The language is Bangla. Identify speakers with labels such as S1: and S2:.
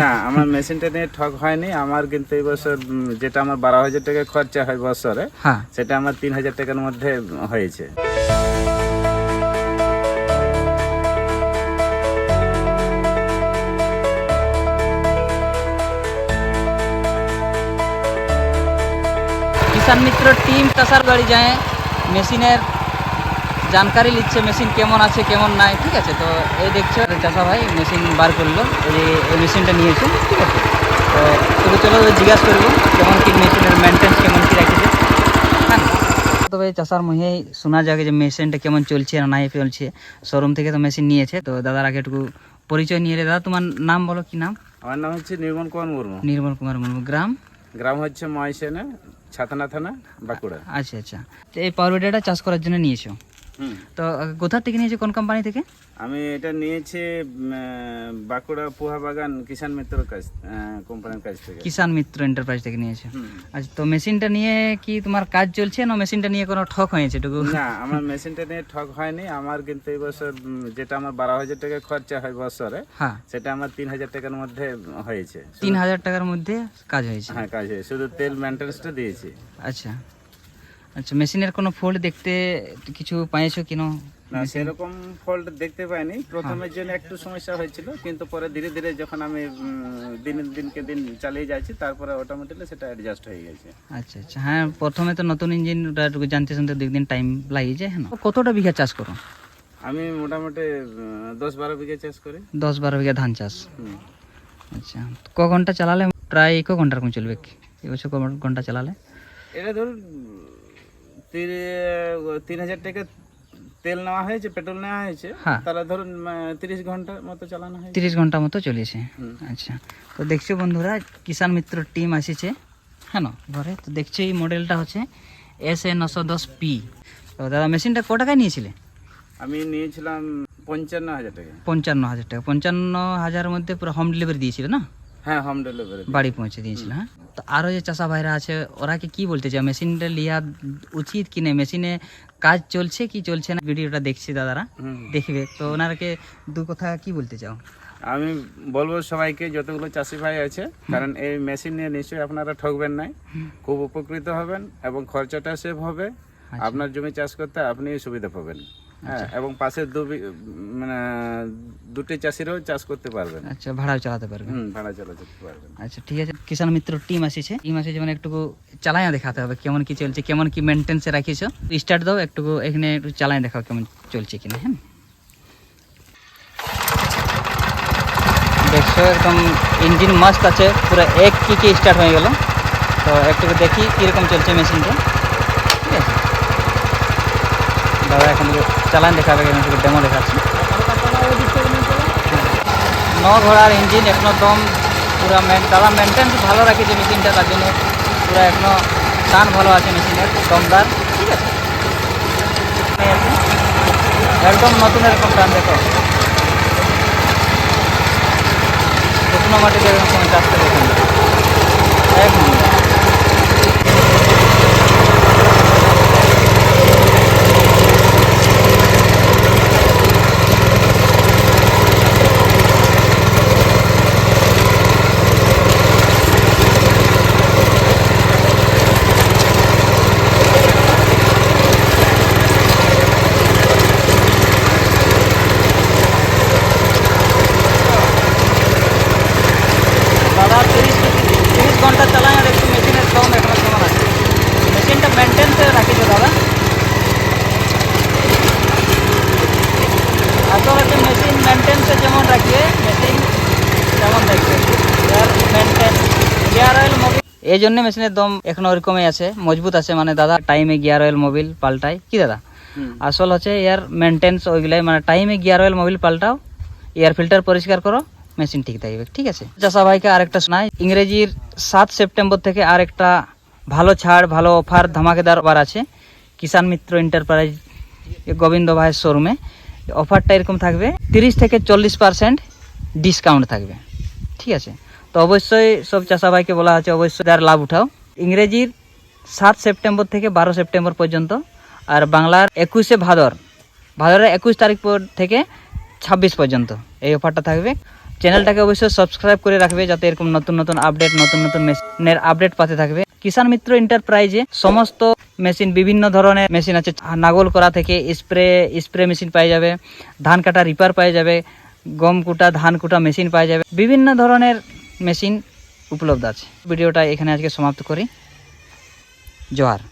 S1: না আমার মেশিনটা নিয়ে ঠক হয়নি। আমার কিন্তু এই বছর যেটা আমার বারো হাজার টাকা খরচা হয় বছরে
S2: হ্যাঁ।
S1: সেটা আমার তিন হাজার টাকার মধ্যে হয়েছে।
S2: কিষান মিত্র টিম চাষার বাড়ি যায় মেশিনের জানকারি নিচ্ছে মেশিন কেমন আছে কেমন নাই ঠিক আছে? তো এই দেখছ চাষা ভাই মেশিন বার করল এই এই মেশিনটা নিয়েছে ঠিক আছে? তো তবে চলো জিজ্ঞাসা করব কেমন কি মেশিনের মেনটেন্স কেমন কি রাখেছে। হ্যাঁ। তবে চাষার মুহে শোনা যাবে যে মেশিনটা কেমন চলছে না নাই চলছে। শোরুম থেকে তো মেশিন নিয়েছে তো দাদার আগে একটু পরিচয় নিয়ে রে দাদা তোমার নাম বলো কি নাম?
S1: আমার নাম হচ্ছে নির্মল কুমার মুর্মু।
S2: নির্মল কুমার মুর্মু গ্রাম?
S1: গ্রাম হচ্ছে ময়সেনা ছাতনা থানা বাঁকুড়া।
S2: আচ্ছা আচ্ছা। তো এই পাওয়ার চাষ করার জন্য নিয়েছো। তো কোথা থেকে নিয়েছো কোন কোম্পানি থেকে?
S1: আমি এটা নিয়েছি বাঁকুড়া পুহা বাগান কিষান মিত্রর কাছ কোম্পানির কাছ থেকে।
S2: কিষান মিত্র এন্টারপ্রাইজ থেকে নিয়েছো। আচ্ছা তো মেশিনটা নিয়ে কি তোমার কাজ চলছে না মেশিনটা নিয়ে কোনো ঠক হয়েছে এটুকু?
S1: না আমার মেশিনটা নিয়ে ঠক হয়নি। আমার কিন্তু এই বছর যেটা আমার বারো হাজার টাকা খরচা হয় বছরে
S2: হ্যাঁ।
S1: সেটা আমার তিন হাজার টাকার মধ্যে হয়েছে।
S2: তিন হাজার টাকার মধ্যে কাজ হয়েছে?
S1: হ্যাঁ কাজ হয়েছে। শুধু তেল মেনটেন্সটা দিয়েছি।
S2: আচ্ছা। আচ্ছা মেশিনের কোনো ফল্ট দেখতে কিছু পাইছো কিনো?
S1: না সেরকম ফল্ট দেখতে পাইনি। প্রথমের জন্য একটু সমস্যা হয়েছিল কিন্তু পরে ধীরে ধীরে যখন আমি দিন দিনকে দিন চালিয়ে যাচ্ছি তারপরে অটোমেটিকলি সেটা অ্যাডজাস্ট হয়ে গেছে।
S2: আচ্ছা আচ্ছা। হ্যাঁ প্রথমে তো নতুন ইঞ্জিন জানতে শুনতে দুই দিন টাইম লাগে যায় হ্যাঁ কতটা বিঘা চাষ করো?
S1: আমি মোটামুটি দশ বারো বিঘা চাষ করি।
S2: দশ বারো বিঘা ধান চাষ? আচ্ছা ক ঘণ্টা চালালে? প্রায় ক ঘণ্টার কম চলবে এবছর ক ঘণ্টা চালালে?
S1: এটা ধরুন তিন হাজার টাকা তেল নেওয়া হয়েছে পেট্রোল নেওয়া হয়েছে।
S2: হ্যাঁ।
S1: তাহলে ধরুন তিরিশ ঘণ্টার মতো চালানো হয়েছে।
S2: তিরিশ ঘণ্টা মতো চলেছে আচ্ছা। তো দেখছ বন্ধুরা কিষান মিত্র টিম আসিছে। হ্যাঁ ঘরে। তো দেখছ এই মডেলটা হচ্ছে এস এ নশো দশ পি। তো দাদা মেশিনটা ক টাকায় নিয়েছিলে?
S1: আমি নিয়েছিলাম পঞ্চান্ন হাজার টাকা।
S2: পঞ্চান্ন হাজার টাকা। পঞ্চান্ন হাজারের মধ্যে পুরো হোম ডেলিভারি দিয়েছিল না?
S1: হ্যাঁ হোম ডেলিভারি
S2: বাড়ি পৌঁছে দিয়েছিল হ্যাঁ? তো আরও যে চাষা ভাইরা আছে ওরা কি বলতে চায় মেশিনটা লিয়া উচিত কি না মেশিনে কাজ চলছে কি চলছে না? ভিডিওটা দেখছি দাদারা দেখবে। তো ওনারকে দু কথা কি বলতে চাও?
S1: আমি বলব সবাইকে যতগুলো চাষি ভাই আছে কারণ এই মেশিন নিয়ে নিশ্চয়ই আপনারা ঠকবেন নাই। খুব উপকৃত হবেন এবং খরচাটা সেভ হবে। আপনার জমি চাষ করতে আপনি সুবিধা পাবেন। হ্যাঁ এবং পাশের দু মানে দুটি চাষিরাও চাষ করতে পারবেন।
S2: আচ্ছা ভাড়াও চালাতে পারবেন।
S1: হুম ভাড়া চালাতে পারবেন।
S2: আচ্ছা ঠিক আছে। কিষান মিত্র টিম আসিছে। টিম আসিছে মানে একটু চালাইয়া দেখাতে হবে কেমন কি চলছে কেমন কি মেনটেন্সে রাখিছো। স্টার্ট দাও একটু এখানে একটু চালাই দেখাও কেমন চলছে কিনা হ্যাঁ। দেখছ একদম ইঞ্জিন মাস্ট আছে পুরো এক কি কিকে স্টার্ট হয়ে গেল। তো একটু দেখি কীরকম চলছে মেশিনটা ঠিক আছে। দাদা এখন চালান দেখাবে একটু ডেমো দেখাচ্ছি। ন ঘোড়ার ইঞ্জিন এখনও দম পুরো দাদা মেনটেন্স ভালো রাখেছে মেশিনটা তার জন্য পুরো এখনও টান ভালো আছে মেশিনের দমদার, ঠিক আছে? একদম নতুন এরকম টান, দেখো। শুকনো মাটিতে এরকম চাষ করে এখানে। এক নম্বর দাদা তিরিশ তিরিশ ঘণ্টা চালাই আর একটু মেশিনের কম এখনও কেমন আছে মেশিনটা মেনটেন্সে রাখিছো দাদা আসল হচ্ছে মেশিন মেনটেন্সে যেমন রাখিয়ে মেশিন তেমন দেখবে এর গিয়ার অয়েল মোবিল এই জন্য মেশিনের দম এখনও ওরকমই আছে মজবুত আছে। মানে দাদা টাইমে গিয়ার অয়েল মোবিল পাল্টায়। কি দাদা? আসল হচ্ছে এয়ার মেনটেন্স ওইগুলাই। মানে টাইমে গিয়ার অয়েল মোবিল পাল্টাও এয়ার ফিল্টার পরিষ্কার করো মেশিন ঠিক থাকবে। ঠিক আছে? চাষা ভাইকে আরেকটা শোনাই। ইংরেজির সাত সেপ্টেম্বর থেকে আরেকটা ভালো ছাড় ভালো অফার ধামাকেদার অফার আছে। কিষান মিত্র এন্টারপ্রাইজ গোবিন্দ ভাইয়ের শোরুমে অফারটা এরকম থাকবে, তিরিশ থেকে চল্লিশ পার্সেন্ট ডিসকাউন্ট থাকবে। ঠিক আছে? তো অবশ্যই সব চাষা ভাইকে বলা আছে অবশ্যই তার লাভ উঠাও। ইংরেজির সাত সেপ্টেম্বর থেকে বারো সেপ্টেম্বর পর্যন্ত আর বাংলার একুশে ভাদর, ভাদরের একুশ তারিখ থেকে ছাব্বিশ পর্যন্ত এই অফারটা থাকবে। চ্যানেলটাকে অবশ্যই সাবস্ক্রাইব করে রাখবে, যাতে এরকম নতুন নতুন আপডেট নতুন নতুন মেশিনের আপডেট পাতে থাকবে। কিষান মিত্র এন্টারপ্রাইজে সমস্ত মেশিন, বিভিন্ন ধরনের মেশিন আছে। নাগল করা থেকে স্প্রে স্প্রে মেশিন পাওয়া যাবে, ধান কাটা রিপার পাওয়া যাবে, গম কুটা, ধান কুটা মেশিন পাওয়া যাবে। বিভিন্ন ধরনের মেশিন উপলব্ধ আছে। ভিডিওটা এখানে আজকে সমাপ্ত করি। জোহার